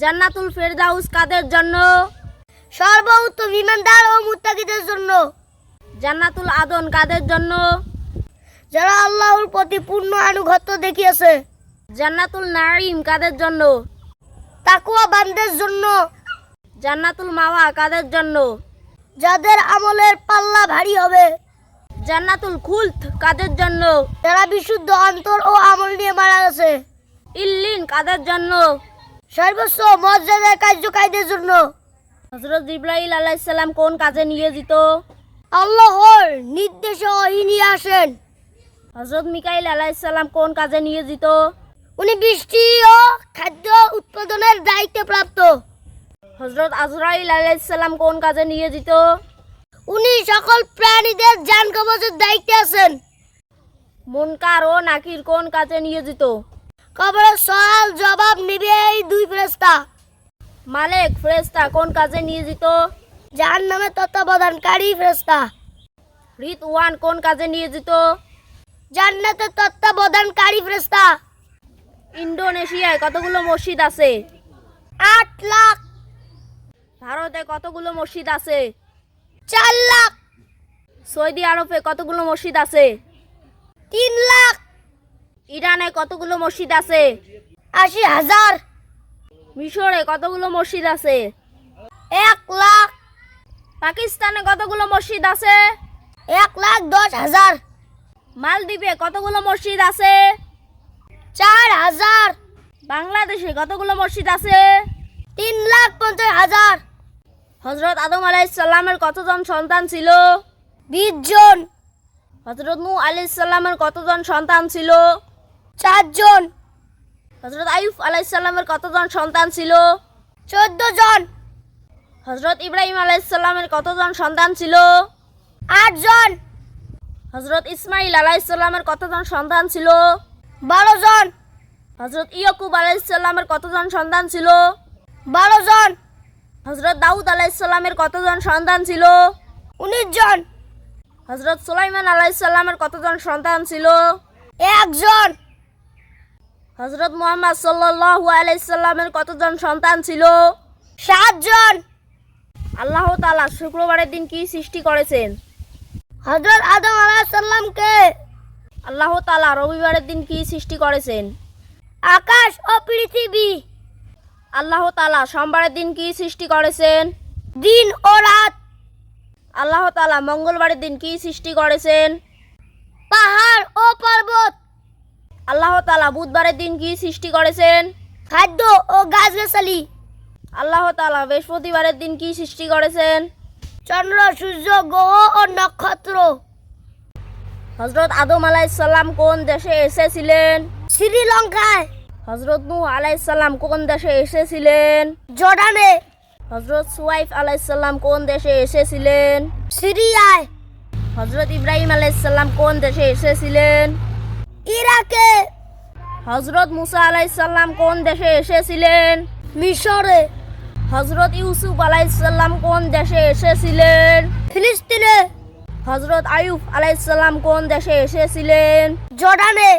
জান্নাতুল ফেরদাউস কাদের জন্য? সর্বোত্তম ইমানদার ও মুত্তাকিদের জন্য। জান্নাতুল আদন কাদের জন্য? যারা আল্লাহর প্রতি পূর্ণ আনুগত্য দেখিয়েছে। জান্নাতুল নাঈম কাদের জন্য? তাকুয়া বান্দের জন্য। জান্নাতুল মাওয়া কাদের জন্য? যাদের আমলের পাল্লা ভারী হবে। জান্নাতুল খুলত কাদের জন্য? যারা বিশুদ্ধ অন্তর ও আমল নিয়ে মারা গেছে। ইল্লিন কাদের জন্য? সর্বোচ্চ মর্যাদার কার্যকারীদের জন্য। হজরত ইব্রাহিম আলাইসাল্লাম কোন কাজে নিয়োজিত? আল্লাহর নির্দেশে ওহী নিয়ে আসেন। হজরত মিকাইল আলাইসাল্লাম কোন কাজে নিয়োজিত? উনি বৃষ্টি ও খাদ্য উৎপাদনের দায়িত্বে প্রাপ্ত। হজরত আজরাইল আলাইসাল্লাম কোন কাজে নিয়োজিত? উনি সকল প্রাণীদের যান কবচের দায়িত্বে আছেন। মুনকার ও নাকির কোন কাজে নিয়োজিত? কবরের সওয়াল জবাব নিবে এই দুই ফেরেশতা। মালেক ফ্রেস্তা কোন কাজে নিয়োজিত? যার নামে তত্ত্বাবধানকারী ফেরেশতা। রিত ওয়ান কোন কাজে নিয়োজিত? জান্নাতের তত্ত্বাবধানকারী ফেরেশতা। ইন্দোনেশিয়ায় কতগুলো মসজিদ আছে? আট লাখ। ভারতে কতগুলো মসজিদ আছে? চার লাখ। সৌদি আরবে কতগুলো মসজিদ আছে? তিন লাখ। ইরানে কতগুলো মসজিদ আছে? আশি হাজার। মিশরে কতগুলো মসজিদ আছে? এক লাখ। পাকিস্তানে কতগুলো মসজিদ আছে? এক লাখ দশ হাজার। মালদ্বীপে কতগুলো মসজিদ আছে? চার হাজার। বাংলাদেশে কতগুলো মসজিদ আছে? তিন লাখ পঞ্চাশ হাজার। হজরত আদম আলাইসাল্লামের কতজন সন্তান ছিল? বিশ জন। হজরত নূ আলাইসাল্লামের কতজন সন্তান ছিল? চারজন। হজরত আইফ আলাইসাল্লামের কতজন সন্তান ছিল? চোদ্দ জন হজরত ইব্রাহিম আলাইসাল্লামের কতজন সন্তান ছিল? আটজন। হজরত ইসমাইল আলাইসাল্লামের কতজন সন্তান ছিল? বারো জন হজরত ইয়কুব আলাইসাল্লামের কতজন সন্তান ছিল? বারো জন হজরত দাউদ আলাইসাল্লামের কতজন সন্তান ছিল? উনিশ জন হজরত সুলাইমান আলাইসাল্লামের কতজন সন্তান ছিল? একজন। হজরত মোহাম্মদ সাল্লাল্লাহু আলাইসাল্লামের কতজন সন্তান ছিল? সাতজন। আল্লাহ তাআলা শুক্রবারের দিন কি সৃষ্টি করেছেন? হজরত আদম আলাহিসাল্লামকে আল্লাহ তাআলা রবিবারের দিন কি সৃষ্টি করেছেন? আকাশ ও পৃথিবী। আল্লাহ তাআলা সোমবারের দিন কি সৃষ্টি করেছেন? দিন ও রাত। আল্লাহ তাআলা মঙ্গলবারের দিন কি সৃষ্টি করেছেন? পাহাড় ও পর্বত। আল্লাহ তাআলা বুধবারের দিন কি সৃষ্টি করেছেন? খাদ্য ও গাছগাছালি। আল্লাহ তাআলা বৃহস্পতিবারের দিন কি সৃষ্টি করেছেন? চন্দ্র সূর্য গ্রহ ও নক্ষত্র। হজরত আদম আলাইসাল্লাম কোন দেশে এসেছিলেন? শ্রীলঙ্কায়। হজরত নূহ আলাইসাল্লাম কোন দেশে এসেছিলেন? জর্ডানে। হজরত সুয়াইফ আলাইসাল্লাম কোন দেশে এসেছিলেন? সিরিয়ায়। হজরত ইব্রাহিম আলাইসাল্লাম কোন দেশে এসেছিলেন? ইরাকে। হজরত মুসা আলাইসাল্লাম কোন দেশে এসেছিলেন? মিশরে। হজরত ইউসুফ আলাইসাল্লাম কোন দেশে এসেছিলেন? ফিলিস্তিনে। হজরত আয়ুফ আলাইসাল্লাম কোন দেশে এসেছিলেন? জর্ডানে।